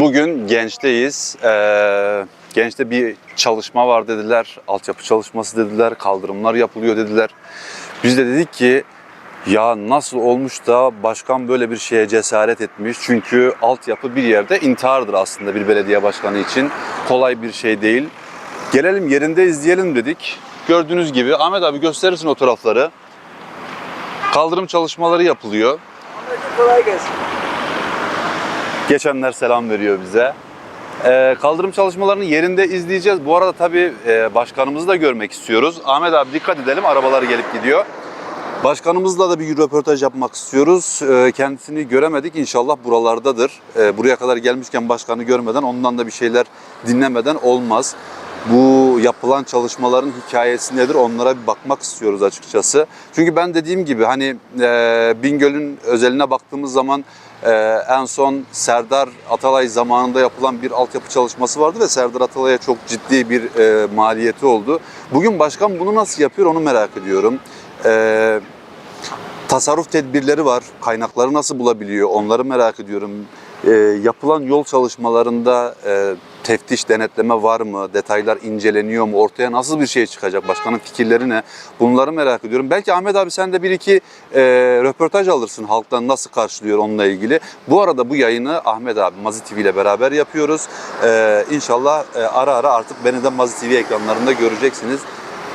Bugün gençteyiz. Ee, gençte bir çalışma var dediler. Altyapı çalışması dediler. Kaldırımlar yapılıyor dediler. Biz de dedik ki ya nasıl olmuş da başkan böyle bir şeye cesaret etmiş. Çünkü altyapı bir yerde intihardır aslında bir belediye başkanı için. Kolay bir şey değil. Gelelim yerinde izleyelim dedik. Gördüğünüz gibi Ahmet abi gösterirsin o tarafları. Kaldırım çalışmaları yapılıyor. Kolay gelsin. Geçenler selam veriyor bize. Ee, kaldırım çalışmalarını yerinde izleyeceğiz. Bu arada tabii e, başkanımızı da görmek istiyoruz. Ahmet abi dikkat edelim arabalar gelip gidiyor. Başkanımızla da bir röportaj yapmak istiyoruz. Ee, kendisini göremedik. İnşallah buralardadır. Ee, buraya kadar gelmişken başkanı görmeden ondan da bir şeyler dinlemeden olmaz. Bu yapılan çalışmaların hikayesi nedir onlara bir bakmak istiyoruz açıkçası. Çünkü ben dediğim gibi hani e, Bingöl'ün özeline baktığımız zaman e, en son Serdar Atalay zamanında yapılan bir altyapı çalışması vardı ve Serdar Atalay'a çok ciddi bir e, maliyeti oldu. Bugün başkan bunu nasıl yapıyor onu merak ediyorum. E, tasarruf tedbirleri var. Kaynakları nasıl bulabiliyor? Onları merak ediyorum. E, yapılan yol çalışmalarında e, teftiş, denetleme var mı? Detaylar inceleniyor mu? Ortaya nasıl bir şey çıkacak? Başkanın fikirleri ne? Bunları merak ediyorum. Belki Ahmet abi sen de bir iki e, röportaj alırsın halktan nasıl karşılıyor onunla ilgili. Bu arada bu yayını Ahmet abi Mazi TV ile beraber yapıyoruz. E, inşallah e, ara ara artık beni de Mazi TV ekranlarında göreceksiniz.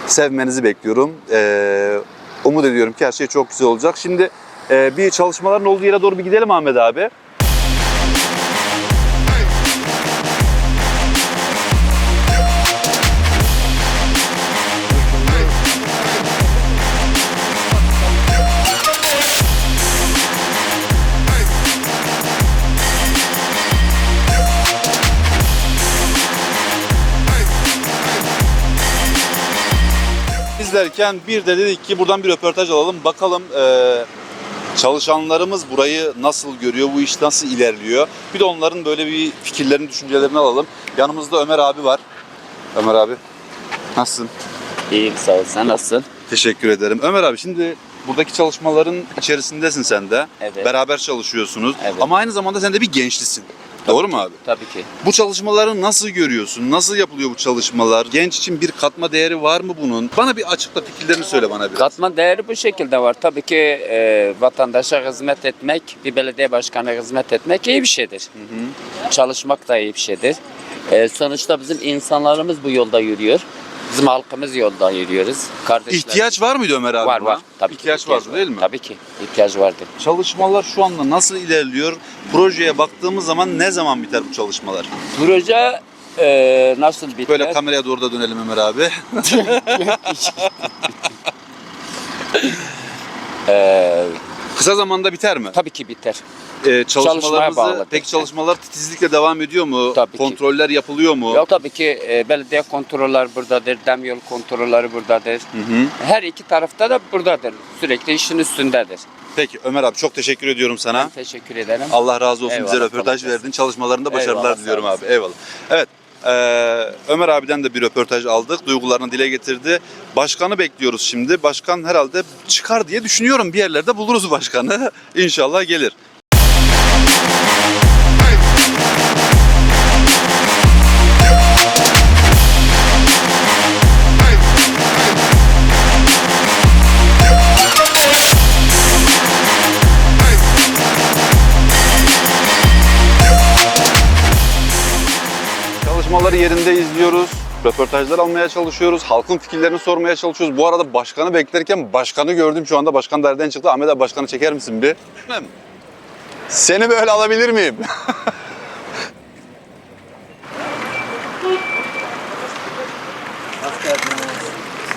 Sevmenizi bekliyorum. E, umut ediyorum ki her şey çok güzel olacak. Şimdi e, bir çalışmaların olduğu yere doğru bir gidelim Ahmet abi. İzlerken bir de dedik ki buradan bir röportaj alalım. Bakalım e, çalışanlarımız burayı nasıl görüyor, bu iş nasıl ilerliyor. Bir de onların böyle bir fikirlerini, düşüncelerini alalım. Yanımızda Ömer abi var. Ömer abi nasılsın? İyiyim sağ ol. Sen nasılsın? Teşekkür ederim. Ömer abi şimdi buradaki çalışmaların içerisindesin sen de. Evet. Beraber çalışıyorsunuz. Evet. Ama aynı zamanda sen de bir gençlisin. Doğru mu abi? Tabii ki. Bu çalışmaları nasıl görüyorsun? Nasıl yapılıyor bu çalışmalar? Genç için bir katma değeri var mı bunun? Bana bir açıkla fikirlerini söyle bana biraz. Katma değeri bu şekilde var. Tabii ki e, vatandaşa hizmet etmek, bir belediye başkanına hizmet etmek iyi bir şeydir. Çalışmak da iyi bir şeydir. E, sonuçta bizim insanlarımız bu yolda yürüyor. Bizim halkımız yolda yürüyoruz. Kardeşler. İhtiyaç var mıydı Ömer abi? var buna? var. Tabii İhtiyaç, ki vardı değil mi? Tabii ki. ihtiyaç vardı. Çalışmalar şu anda nasıl ilerliyor? Projeye baktığımız zaman ne zaman biter bu çalışmalar? Proje e, nasıl biter? Böyle kameraya doğru da dönelim Ömer abi. E, Kısa zamanda biter mi? tabii ki biter. Ee, Çalışmaya çalışmalarımızı, bağlı. peki çalışmalar titizlikle devam ediyor mu? Tabii ki. Kontroller yapılıyor mu? Yok tabii ki e, belediye kontrolleri buradadır, demyol kontrolleri buradadır. Hı hı. Her iki tarafta da buradadır. Sürekli işin üstündedir. Peki Ömer abi çok teşekkür ediyorum sana. Ben teşekkür ederim. Allah razı olsun bize Eyvallah, röportaj kolay gelsin. verdin. Çalışmalarında başarılar Eyvallah, diliyorum abi. Eyvallah. Evet. Eee, Ömer abiden de bir röportaj aldık. Duygularını dile getirdi. Başkanı bekliyoruz şimdi. Başkan herhalde çıkar diye düşünüyorum. Bir yerlerde buluruz başkanı. İnşallah gelir. Yerinde izliyoruz. Röportajlar almaya çalışıyoruz. Halkın fikirlerini sormaya çalışıyoruz. Bu arada başkanı beklerken başkanı gördüm şu anda. Başkan derden çıktı. Ahmet abi başkanı çeker misin bir? Seni böyle alabilir miyim?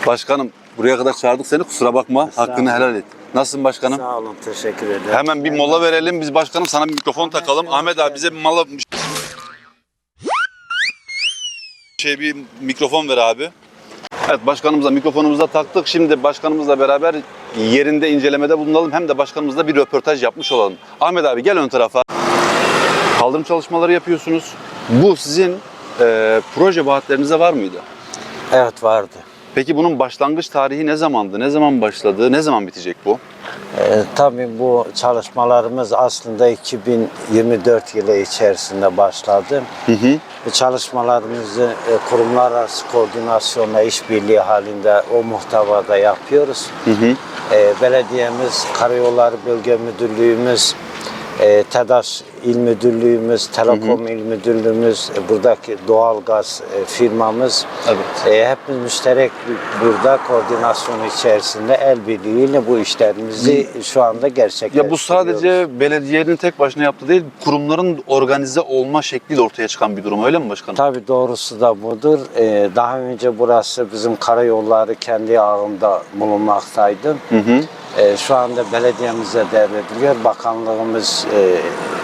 Başkanım buraya kadar çağırdık seni kusura bakma. Hakkını helal et. Nasılsın başkanım? Sağ olun, teşekkür ederim. Hemen bir mola verelim. Biz başkanım sana bir mikrofon takalım. Ahmet abi bize bir mola şey bir mikrofon ver abi. Evet başkanımıza mikrofonumuza taktık. Şimdi başkanımızla beraber yerinde incelemede bulunalım. Hem de başkanımızla bir röportaj yapmış olalım. Ahmet abi gel ön tarafa. Kaldırım çalışmaları yapıyorsunuz. Bu sizin e, proje vaatlerinize var mıydı? Evet vardı. Peki bunun başlangıç tarihi ne zamandı? Ne zaman başladı? Ne zaman bitecek bu? Ee, tabii bu çalışmalarımız aslında 2024 yılı içerisinde başladı. Hı hı. Bu çalışmalarımızı e, kurumlar arası koordinasyonla işbirliği halinde o muhtevada yapıyoruz. Hı hı. E, belediyemiz, Karayolları Bölge Müdürlüğümüz, e, TEDAŞ İl Müdürlüğümüz, Telekom İl Müdürlüğümüz, e, buradaki doğalgaz e, firmamız Evet. e, hepimiz müşterek burada koordinasyon içerisinde el birliğiyle bu işlerimizi şu anda gerçekleştiriyoruz. Ya bu sadece belediyenin tek başına yaptığı değil, kurumların organize olma şekliyle ortaya çıkan bir durum öyle mi başkanım? Tabii doğrusu da budur. Daha önce burası bizim karayolları kendi ağında bulunmaktaydı. Hı hı. Şu anda belediyemize devrediliyor. Bakanlığımız e,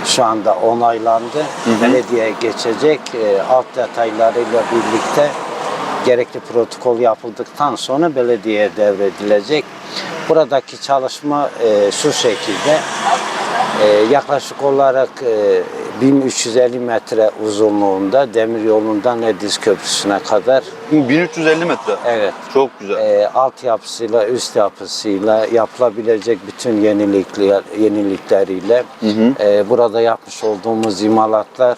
şu anda onaylandı. Belediyeye geçecek. E, alt detaylarıyla birlikte gerekli protokol yapıldıktan sonra belediyeye devredilecek. Buradaki çalışma e, şu şekilde. E, yaklaşık olarak e, 1350 metre uzunluğunda demir yolundan Ediz Köprüsü'ne kadar 1350 metre. evet Çok güzel. e, altyapısıyla üst yapısıyla yapılabilecek bütün yenilikler yenilikleriyle e, burada yapmış olduğumuz imalatlar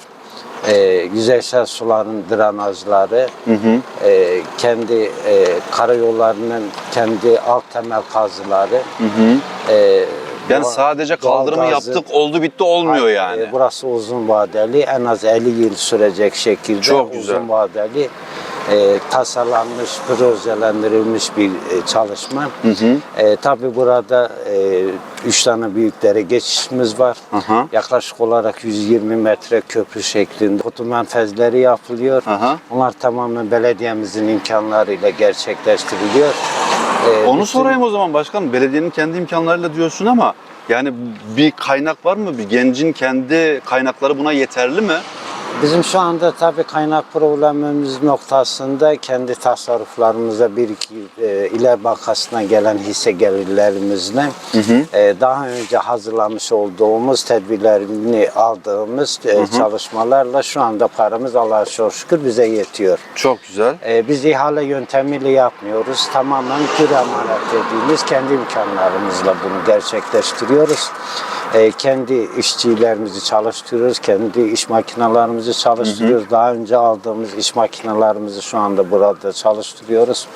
e, yüzeysel suların drenajları Hı hı. e, kendi e, karayollarının kendi alt temel kazıları Hı hı. e, Yani sadece kaldırımı doğalgazı- yaptık, oldu bitti olmuyor yani. e, burası uzun vadeli, en az 50 yıl sürecek şekilde Çok güzel. uzun vadeli e, tasarlanmış, projelendirilmiş bir e, çalışma. Hı hı. E, tabii burada e, üç tane büyüklere geçişimiz var. Aha. Yaklaşık olarak 120 metre köprü şeklinde kutu menfezleri yapılıyor. Aha. Bunlar tamamen belediyemizin imkanlarıyla gerçekleştiriliyor. E, Onu bütün- sorayım o zaman başkanım. Belediyenin kendi imkanlarıyla diyorsun ama yani bir kaynak var mı? Bir gencin kendi kaynakları buna yeterli mi? Bizim şu anda tabii kaynak problemimiz noktasında kendi tasarruflarımızda bir iki e, ile bankasına gelen hisse gelirlerimizle e, daha önce hazırlamış olduğumuz tedbirlerini aldığımız e, çalışmalarla şu anda paramız Allah'a çok şükür bize yetiyor. Çok güzel. E, biz ihale yöntemiyle yapmıyoruz. Tamamen pür emanet dediğimiz kendi imkanlarımızla bunu gerçekleştiriyoruz. E, kendi işçilerimizi çalıştırıyoruz. Kendi iş makinalarımızı çalıştırıyoruz. Daha önce aldığımız iş makinalarımızı şu anda burada çalıştırıyoruz.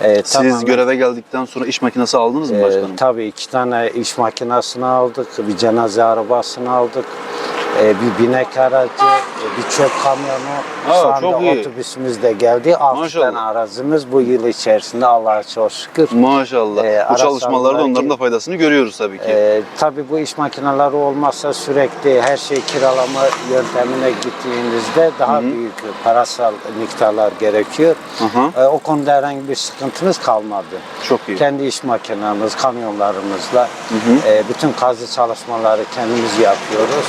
E, Siz tamamen- göreve geldikten sonra iş makinesi aldınız mı ee, başkanım? tabii iki tane iş makinesini aldık, bir cenaze arabasını aldık, ee, bir binek aracı, e, bir çöp kamyonu. Aa, Şu anda çok iyi. otobüsümüz de geldi. Altı Maşallah. tane arazimiz bu yıl içerisinde Allah'a çok şükür. Maşallah. Ee, Bu çalışmalarda alımları onların ki- da faydasını görüyoruz tabii ki. Ee, tabii bu iş makineleri olmazsa sürekli her şey kiralama yöntemine gittiğinizde daha büyük parasal miktarlar gerekiyor. Aha. Ee, o konuda herhangi bir sıkıntımız kalmadı. Çok iyi. Kendi iş makinamız, kamyonlarımızla e, bütün kazı çalışmaları kendimiz yapıyoruz.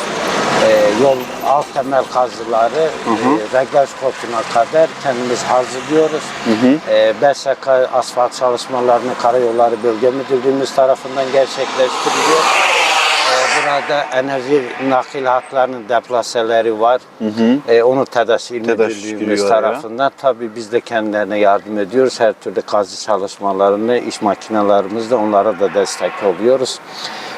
E, yol alt temel kazıları e, reglaj kotuna kadar kendimiz hazırlıyoruz. E, BSK asfalt çalışmalarını Karayolları Bölge Müdürlüğümüz tarafından gerçekleştiriliyor. E, burada enerji nakil hatlarının deplaseleri var. E, onu TEDAŞ İl TEDAŞ Müdürlüğümüz tarafından tabii biz de kendilerine yardım ediyoruz. Her türlü kazı çalışmalarını, iş makinelerimizle onlara da destek oluyoruz.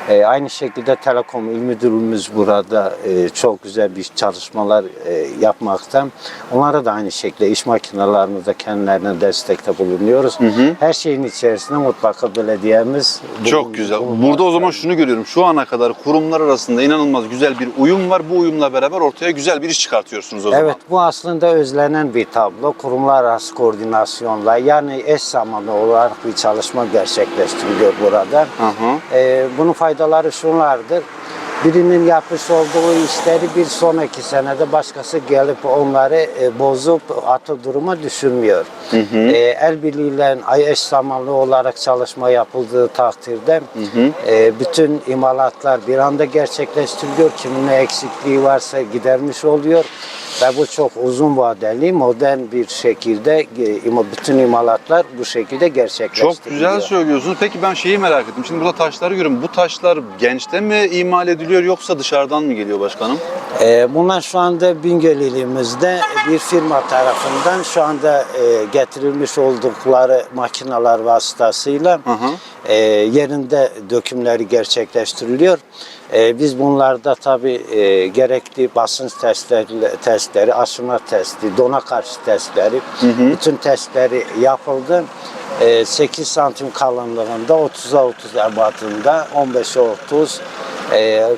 E, aynı şekilde Telekom İl Müdürlüğümüz burada e, çok güzel bir çalışmalar e, yapmakta. Onlara da aynı şekilde iş makinelerimizde kendilerine destekte bulunuyoruz. Her şeyin içerisinde mutlaka belediyemiz Çok güzel. Burada o zaman şunu görüyorum. Şu ana kadar kurumlar arasında inanılmaz güzel bir uyum var. Bu uyumla beraber ortaya güzel bir iş çıkartıyorsunuz o zaman. Evet bu aslında özlenen bir tablo. Kurumlar arası koordinasyonla yani eş zamanlı olarak bir çalışma gerçekleştiriliyor burada. Hı hı. Ee, bunun faydaları şunlardır. Birinin yapmış olduğu işleri bir sonraki senede başkası gelip onları e, bozup atı duruma düşürmüyor. Ee, el birliğiyle eş zamanlı olarak çalışma yapıldığı takdirde e, bütün imalatlar bir anda gerçekleştiriliyor. Kimin ne eksikliği varsa gidermiş oluyor. Ve bu çok uzun vadeli, modern bir şekilde e, bütün imalatlar bu şekilde gerçekleştiriliyor. Çok güzel söylüyorsunuz. Peki ben şeyi merak ettim. Şimdi burada taşları görüyorum. Bu taşlar gençte mi imal ediliyor yoksa dışarıdan mı geliyor başkanım? Ee, bunlar şu anda Bingöl ilimizde bir firma tarafından şu anda e, getirilmiş oldukları makineler vasıtasıyla Hı hı. e, yerinde dökümleri gerçekleştiriliyor. E, biz bunlarda tabii e, gerekli basınç testleri, testleri, aşınma testi, dona karşı testleri, bütün testleri yapıldı. E, 8 santim kalınlığında, 30'a 30 ebatında, 15'e 30 e,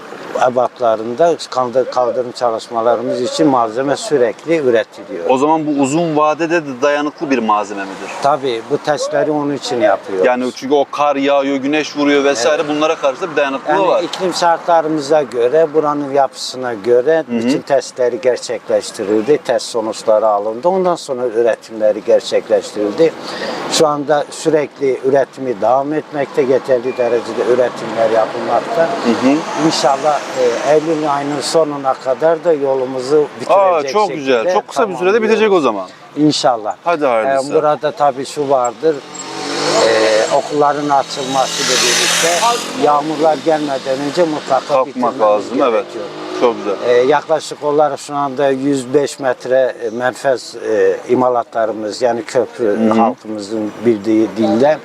ebatlarında kaldır, kaldırım çalışmalarımız için malzeme sürekli üretiliyor. O zaman bu uzun vadede de dayanıklı bir malzeme midir? Tabii bu testleri onun için yapıyoruz. Yani çünkü o kar yağıyor, güneş vuruyor vesaire bunlara karşı da bir dayanıklılığı Yani var. iklim şartlarımıza göre, buranın yapısına göre bütün testleri gerçekleştirildi, test sonuçları alındı. Ondan sonra üretimleri gerçekleştirildi. Şu anda sürekli üretimi devam etmekte, yeterli derecede üretimler yapılmakta. İnşallah e, Eylül ayının sonuna kadar da yolumuzu bitirecek Aa çok güzel. Çok kısa bir sürede bitecek o zaman. İnşallah. Hadi hayırlısı. Ee, burada tabii şu vardır. Ee, okulların açılmasıyla birlikte yağmurlar gelmeden önce mutlaka Kalkmak bitirmemiz lazım evet. gerekiyor. Çok güzel. Ee, yaklaşık olarak şu anda 105 metre e, menfez e, imalatlarımız yani köprü halkımızın bildiği dilde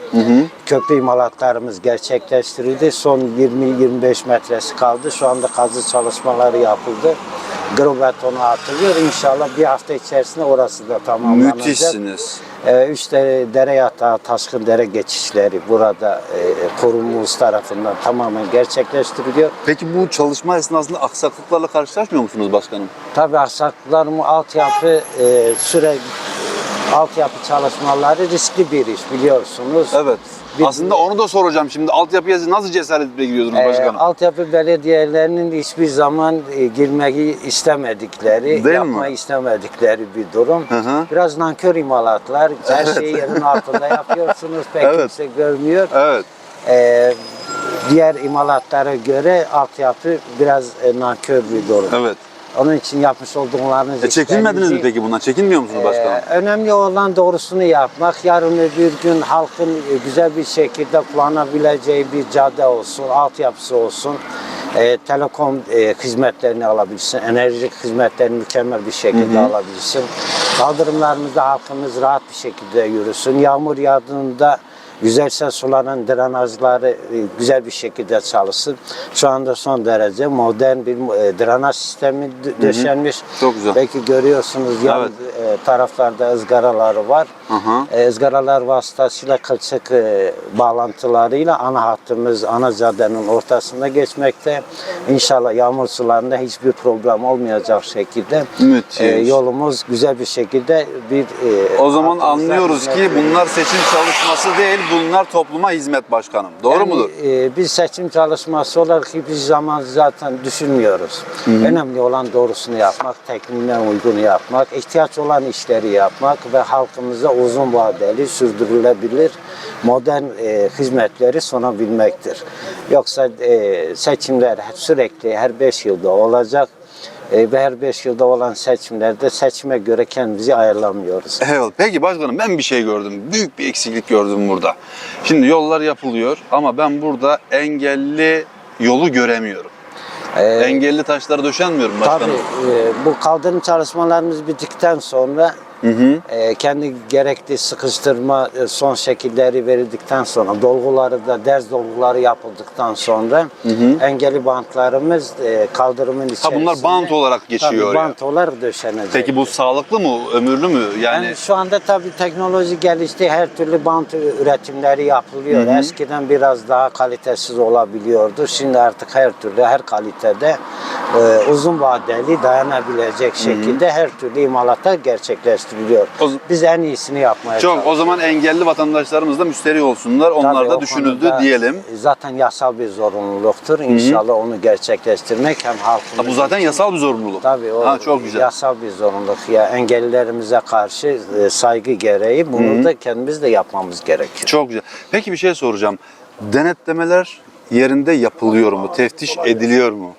köprü imalatlarımız gerçekleştirildi. Son 20-25 metresi kaldı. Şu anda kazı çalışmaları yapıldı. Gro betonu atılıyor. İnşallah bir hafta içerisinde orası da tamamlanacak. Müthişsiniz. Ee, üç de dere yatağı, taşkın dere geçişleri burada e, kurumumuz tarafından tamamen gerçekleştiriliyor. Peki bu çalışma esnasında aksaklıklarla karşılaşmıyor musunuz başkanım? Tabii aksaklıklarımı altyapı e, süre altyapı çalışmaları riskli bir iş biliyorsunuz. Evet. Bir- Aslında onu da soracağım şimdi. Altyapıya nasıl cesaretle giriyorsunuz Ee, başkanım? altyapı belediyelerinin hiçbir zaman e, girmeyi istemedikleri, Değil yapmayı mi? istemedikleri bir durum. Hı hı. Biraz nankör imalatlar. Her şeyi yerin altında yapıyorsunuz. Pek Evet. kimse görmüyor. Evet. Ee, diğer imalatlara göre altyapı biraz e, nankör bir durum. Evet. Onun için yapmış olduklarınız E çekinmediniz mi peki bundan? Çekinmiyor musunuz başkanım? Ee, önemli olan doğrusunu yapmak. Yarın öbür gün halkın e, güzel bir şekilde kullanabileceği bir cadde olsun, altyapısı olsun. Ee, telekom e, hizmetlerini alabilsin, enerji hizmetlerini mükemmel bir şekilde alabilsin. Kaldırımlarımızda halkımız rahat bir şekilde yürüsün. Yağmur yağdığında güzelse suların drenajları e, güzel bir şekilde çalışsın. Şu anda son derece modern bir e, drenaj sistemi dö- döşenmiş. Çok güzel. Belki görüyorsunuz yan Evet. e, taraflarda ızgaraları var. Hı hı. Izgaralar vasıtasıyla kılçık bağlantılarıyla ana hattımız ana caddenin ortasında geçmekte. İnşallah yağmur sularında hiçbir problem olmayacak şekilde Müthiş. yolumuz güzel bir şekilde bir O zaman anlıyoruz ki bunlar seçim çalışması değil, bunlar topluma hizmet başkanım. Doğru Yani, mudur? e, biz seçim çalışması olarak hiçbir zaman zaten düşünmüyoruz. Önemli olan doğrusunu yapmak, tekniğine uygun yapmak, ihtiyaç olan işleri yapmak ve halkımıza uzun vadeli, sürdürülebilir, modern e, hizmetleri sunabilmektir. Yoksa e, seçimler sürekli her beş yılda olacak. Ve her beş yılda olan seçimlerde seçime göre kendimizi ayarlamıyoruz. Eyvallah. Peki başkanım ben bir şey gördüm. Büyük bir eksiklik gördüm burada. Şimdi yollar yapılıyor ama ben burada engelli yolu göremiyorum. E, Engelli taşlar döşenmiyor mu başkanım? Tabii e, bu kaldırım çalışmalarımız bittikten sonra Hı hı. e, kendi gerekli sıkıştırma e, son şekilleri verildikten sonra dolguları da derz dolguları yapıldıktan sonra engelli bantlarımız e, kaldırımın Ha içerisinde. bunlar bant olarak geçiyor Tabii bant olarak döşenecek. Peki bu sağlıklı mı, ömürlü mü? Yani, Yani şu anda tabii teknoloji gelişti. Her türlü bant üretimleri yapılıyor. Eskiden biraz daha kalitesiz olabiliyordu. Şimdi artık her türlü, her kalitede e, uzun vadeli dayanabilecek şekilde her türlü imalata gerçekleştiriliyor. O- Biz en iyisini yapmaya çok o çalışıyoruz. zaman engelli vatandaşlarımız da müşteri olsunlar. Onlar Tabii da o düşünüldü konuda diyelim. Zaten yasal bir zorunluluktur. İnşallah onu gerçekleştirmek hem halkımız Ha, bu zaten için- yasal bir zorunluluk. Tabii o Ha, çok güzel. yasal bir zorunluluk. Ya engellilerimize karşı e, saygı gereği bunu da kendimiz de yapmamız gerekiyor. Çok güzel. Peki bir şey soracağım. Denetlemeler yerinde yapılıyor mu? Teftiş ediliyor mu?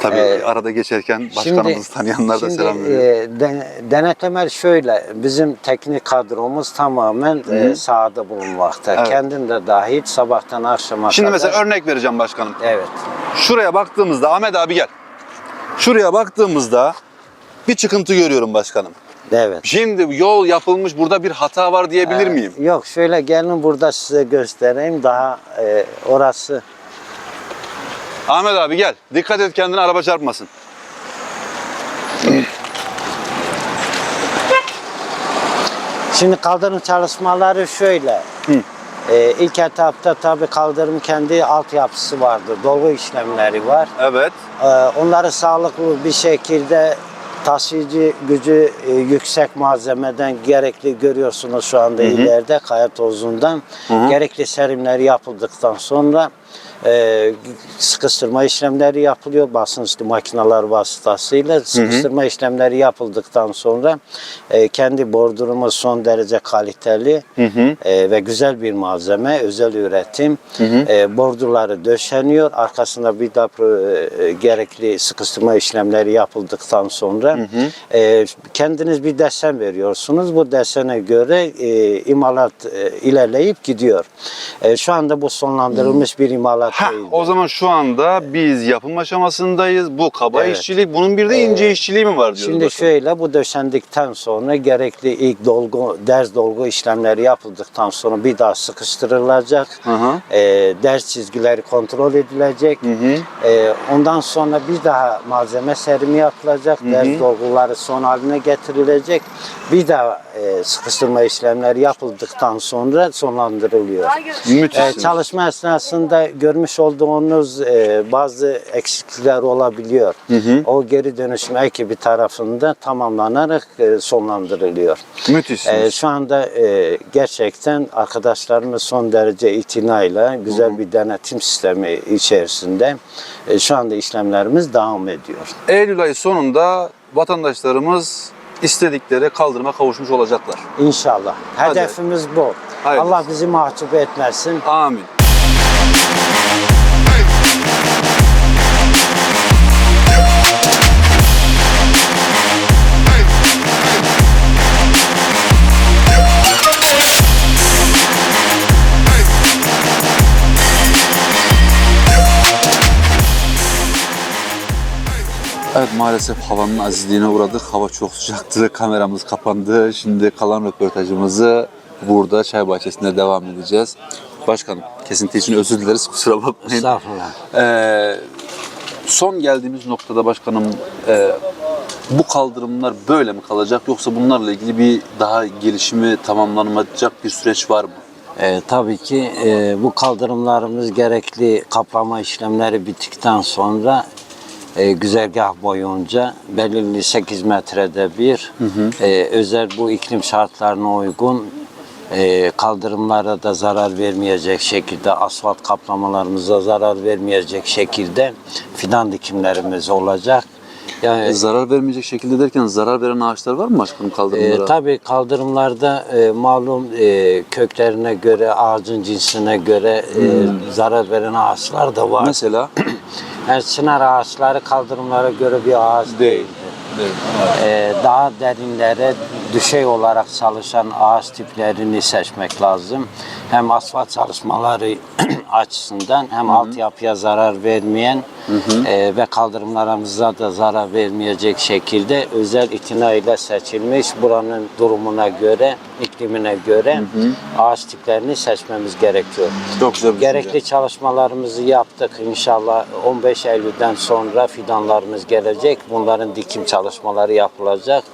Tabii Ee, arada geçerken başkanımızı tanıyanlar da şimdi, selam veriyor. e, den- denetlemel şöyle, bizim teknik kadromuz tamamen e, sahada bulunmakta. Evet. Kendim de dahil sabahtan akşama Şimdi kadar. mesela örnek vereceğim başkanım. Evet. Şuraya baktığımızda Ahmet abi gel. Şuraya baktığımızda bir çıkıntı görüyorum başkanım. Evet. Şimdi yol yapılmış burada bir hata var diyebilir miyim? Yok şöyle gelin burada size göstereyim daha e, orası Ahmet abi gel. Dikkat et kendine araba çarpmasın. Şimdi kaldırım çalışmaları şöyle. Ee, ilk etapta tabii kaldırım kendi altyapısı vardı. Dolgu işlemleri var. Evet. Ee, onları sağlıklı bir şekilde taşıyıcı gücü e, yüksek malzemeden gerekli görüyorsunuz şu anda ileride kaya tozundan. Gerekli serimler yapıldıktan sonra e, sıkıştırma işlemleri yapılıyor. Basınçlı makineler vasıtasıyla sıkıştırma işlemleri yapıldıktan sonra e, kendi bordurumuz son derece kaliteli e, ve güzel bir malzeme özel üretim e, bordurları döşeniyor. Arkasında bir de e, gerekli sıkıştırma işlemleri yapıldıktan sonra e, kendiniz bir desen veriyorsunuz. Bu desene göre e, imalat e, ilerleyip gidiyor. E, şu anda bu sonlandırılmış bir imalat Değil. o zaman şu anda biz yapım aşamasındayız. Bu kaba Evet. işçilik, bunun bir de ince işçiliği mi var diyoruz Şimdi başkanım? şöyle bu döşendikten sonra gerekli ilk dolgu, ders dolgu işlemleri yapıldıktan sonra bir daha sıkıştırılacak. Hı hı. E, ders çizgileri kontrol edilecek. E, ondan sonra bir daha malzeme serimi yapılacak. Ders dolguları son haline getirilecek. Bir daha e, sıkıştırma işlemleri yapıldıktan sonra sonlandırılıyor. E, çalışma esnasında görmüş olduğunuz e, bazı eksiklikler olabiliyor. O geri dönüşüm ekibi tarafından tamamlanarak e, sonlandırılıyor. Müthişsiniz. E, şu anda e, gerçekten arkadaşlarımız son derece itinayla güzel bir denetim sistemi içerisinde e, şu anda işlemlerimiz devam ediyor. Eylül ayı sonunda vatandaşlarımız istedikleri kaldırıma kavuşmuş olacaklar. İnşallah. Hadi. Hedefimiz bu. Hayırlısı. Allah bizi mahcup etmesin. Amin. Evet maalesef havanın azizliğine uğradık. Hava çok sıcaktı, kameramız kapandı. Şimdi kalan röportajımızı burada çay bahçesinde devam edeceğiz. Başkanım kesinti için özür dileriz kusura bakmayın. Estağfurullah. Ee, son geldiğimiz noktada başkanım e, bu kaldırımlar böyle mi kalacak yoksa bunlarla ilgili bir daha gelişimi tamamlanacak bir süreç var mı? E, tabii ki e, bu kaldırımlarımız gerekli kaplama işlemleri bittikten sonra e, güzergah boyunca belirli 8 metrede bir e, özel bu iklim şartlarına uygun e, kaldırımlara da zarar vermeyecek şekilde asfalt kaplamalarımıza zarar vermeyecek şekilde fidan dikimlerimiz olacak. Yani E, zarar vermeyecek şekilde derken zarar veren ağaçlar var mı başkanım kaldırımlara? e, tabii kaldırımlarda e, malum e, köklerine göre, ağacın cinsine göre e, zarar veren ağaçlar da var. Mesela? Yani çınar ağaçları kaldırımlara göre bir ağaç değil. Evet. E, daha derinlere düşey olarak çalışan ağaç tiplerini seçmek lazım. Hem asfalt çalışmaları açısından hem altyapıya zarar vermeyen e, ve kaldırımlarımıza da zarar vermeyecek şekilde özel itinayla seçilmiş buranın durumuna göre, iklimine göre ağaç tiplerini seçmemiz gerekiyor. Çok güzel Gerekli düşünce. çalışmalarımızı yaptık. İnşallah 15 Eylül'den sonra fidanlarımız gelecek. Bunların dikim çalışmaları yapılacak.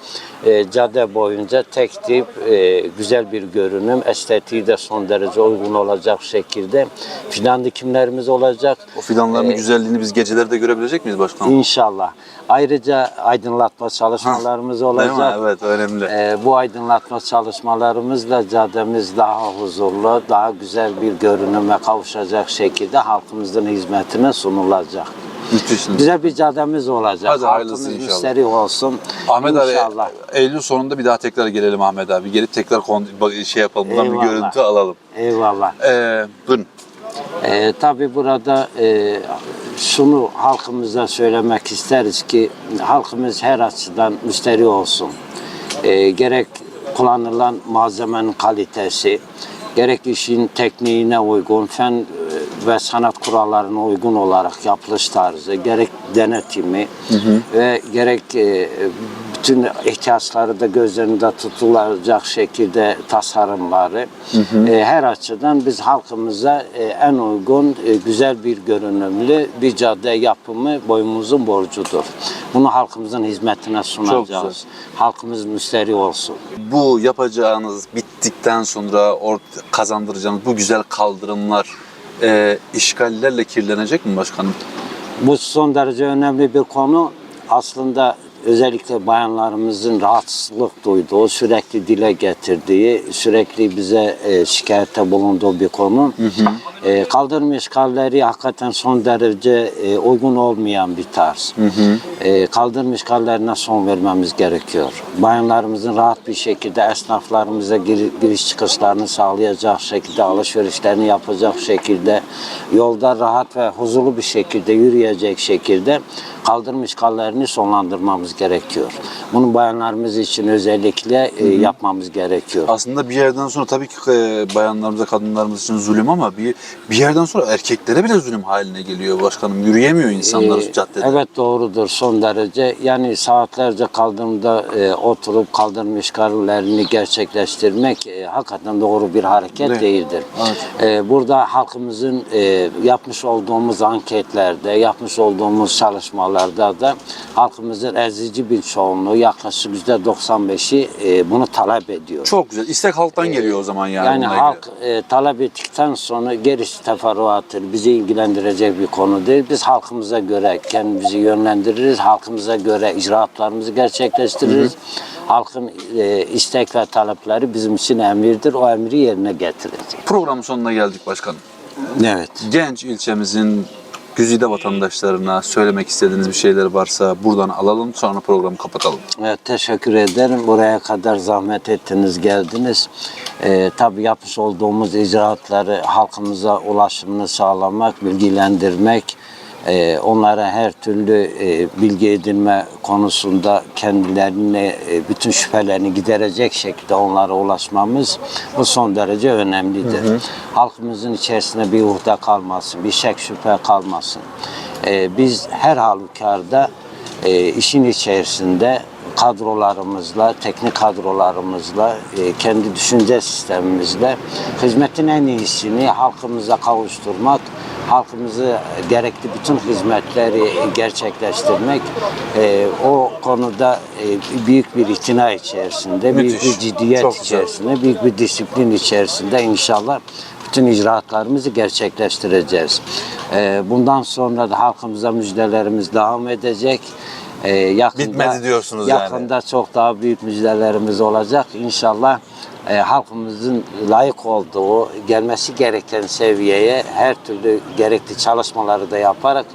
E, cadde boyunca tek tip e, güzel bir görünüm, estetiği de son derece uygun olacak şekilde fidan dikimlerimiz olacak. O fidanların E, güzelliğini biz gecelerde görebilecek miyiz başkanım? İnşallah. Ayrıca aydınlatma çalışmalarımız mi? olacak. Evet önemli. Ee, bu aydınlatma çalışmalarımızla caddemiz daha huzurlu, daha güzel bir görünüme kavuşacak şekilde halkımızın hizmetine sunulacak. Müthişsiniz. Güzel bir caddemiz olacak. Hadi hayırlısı inşallah. müşteri olsun. Ahmet İnşallah. abi Eylül sonunda bir daha tekrar gelelim Ahmet abi. Gelip tekrar kon- şey yapalım. Buradan bir Eyvallah. görüntü alalım. Eyvallah. Ee, buyurun. Ee, tabii burada e, şunu halkımıza söylemek isteriz ki halkımız her açıdan müşteri olsun. E, gerek kullanılan malzemenin kalitesi, gerek işin tekniğine uygun, fen ve sanat kurallarına uygun olarak yapılış tarzı, gerek denetimi ve gerek e, bütün ihtiyaçları da göz önünde tutulacak şekilde tasarımları e, her açıdan biz halkımıza e, en uygun e, güzel bir görünümlü bir cadde yapımı boyumuzun borcudur. Bunu halkımızın hizmetine sunacağız. Halkımız müşteri olsun. Bu yapacağınız bittikten sonra kazandıracağınız bu güzel kaldırımlar e, işgallerle kirlenecek mi başkanım? Bu son derece önemli bir konu. Aslında özellikle bayanlarımızın rahatsızlık duyduğu, sürekli dile getirdiği, sürekli bize e, şikayette bulunduğu bir konu. E, kaldırım işgalleri hakikaten son derece e, uygun olmayan bir tarz. E, kaldırım işgallerine son vermemiz gerekiyor. Bayanlarımızın rahat bir şekilde esnaflarımıza gir- giriş çıkışlarını sağlayacak şekilde, alışverişlerini yapacak şekilde, yolda rahat ve huzurlu bir şekilde yürüyecek şekilde kaldırım işgallerini sonlandırmamız gerekiyor. Bunu bayanlarımız için özellikle e, yapmamız gerekiyor. Aslında bir yerden sonra tabii ki e, bayanlarımıza, kadınlarımız için zulüm ama bir bir yerden sonra erkeklere bile zulüm haline geliyor başkanım. Yürüyemiyor insanlar Ee, caddede. Evet doğrudur son derece. Yani saatlerce kaldırımda e, oturup kaldırım işgallerini gerçekleştirmek e, hakikaten doğru bir hareket Değil. değildir. Evet. E, burada halkımızın e, yapmış olduğumuz anketlerde, yapmış olduğumuz çalışmalarda da halkımızın ezici bir çoğunluğu yaklaşık %95'i e, bunu talep ediyor. Çok güzel. İstek halktan geliyor o zaman yani. Yani bununla halk e, talep ettikten sonra gerisi teferruattır. Bizi ilgilendirecek bir konu değil. Biz halkımıza göre kendimizi yönlendiririz. Halkımıza göre icraatlarımızı gerçekleştiririz. Halkın e, istek ve talepleri bizim için emirdir. O emri yerine ilgili. Programın sonuna geldik başkanım. Evet. Genç ilçemizin güzide vatandaşlarına söylemek istediğiniz bir şeyler varsa buradan alalım sonra programı kapatalım. Evet, teşekkür ederim. Buraya kadar zahmet ettiniz, geldiniz. Ee, tabii yapmış olduğumuz icraatları halkımıza ulaşımını sağlamak, bilgilendirmek, e, onlara her türlü e, bilgi edinme konusunda kendilerine e, bütün şüphelerini giderecek şekilde onlara ulaşmamız bu son derece önemlidir. Halkımızın içerisinde bir uhde kalmasın, bir şek şüphe kalmasın. E, biz her halükarda e, işin içerisinde kadrolarımızla, teknik kadrolarımızla, e, kendi düşünce sistemimizle hizmetin en iyisini halkımıza kavuşturmak, halkımızı gerekli bütün hizmetleri gerçekleştirmek, e, o konuda e, büyük bir itina içerisinde, büyük Müthiş. bir ciddiyet Çok güzel. içerisinde, büyük bir disiplin içerisinde inşallah bütün icraatlarımızı gerçekleştireceğiz. Ee, Bundan sonra da halkımıza müjdelerimiz devam edecek. Ee, yakında, Bitmedi diyorsunuz yani. yakında çok daha büyük müjdelerimiz olacak. İnşallah e, halkımızın layık olduğu, gelmesi gereken seviyeye her türlü gerekli çalışmaları da yaparak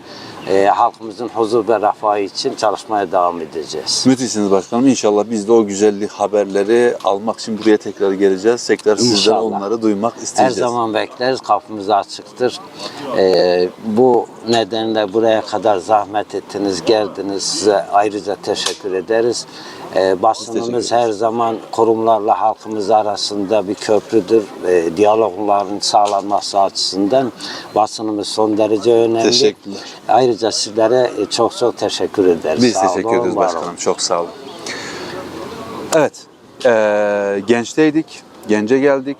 e, halkımızın huzur ve refahı için çalışmaya devam edeceğiz. Müthişsiniz başkanım. İnşallah biz de o güzellik haberleri almak için buraya tekrar geleceğiz. Tekrar sizden İnşallah. onları duymak Her isteyeceğiz. zaman bekleriz, kapımız açıktır. Ee, bu nedenle buraya kadar zahmet ettiniz, geldiniz. Size ayrıca teşekkür ederiz. Teşekkür basınımız her zaman kurumlarla halkımız arasında bir köprüdür. Ee, diyalogların sağlanması açısından basınımız son derece önemli. Teşekkürler. Ayrıca sizlere e, çok çok teşekkür ederiz. Biz Sağ teşekkür olun, ederiz başkanım. olun. Çok sağ olun. Evet. eee, gençteydik. Gence geldik.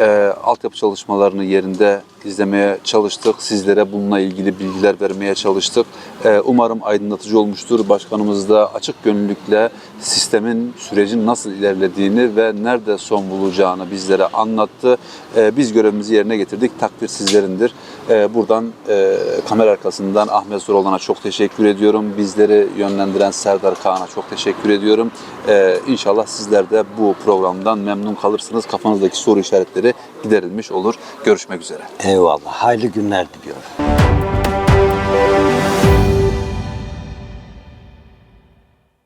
Eee, altyapı çalışmalarını yerinde izlemeye çalıştık. Sizlere bununla ilgili bilgiler vermeye çalıştık. Eee, umarım aydınlatıcı olmuştur. Başkanımız da açık gönüllülükle sistemin, sürecin nasıl ilerlediğini ve nerede son bulacağını bizlere anlattı. Eee, biz görevimizi yerine getirdik. Takdir sizlerindir. Eee, buradan eee, kamera arkasından Ahmet Zoroğlan'a çok teşekkür ediyorum. Bizleri yönlendiren Serdar Kaan'a çok teşekkür ediyorum. İnşallah sizler de bu programdan memnun kalırsınız. Kafanızdaki soru işaretleri giderilmiş olur. Görüşmek üzere. Eyvallah. Hayırlı günler diliyorum.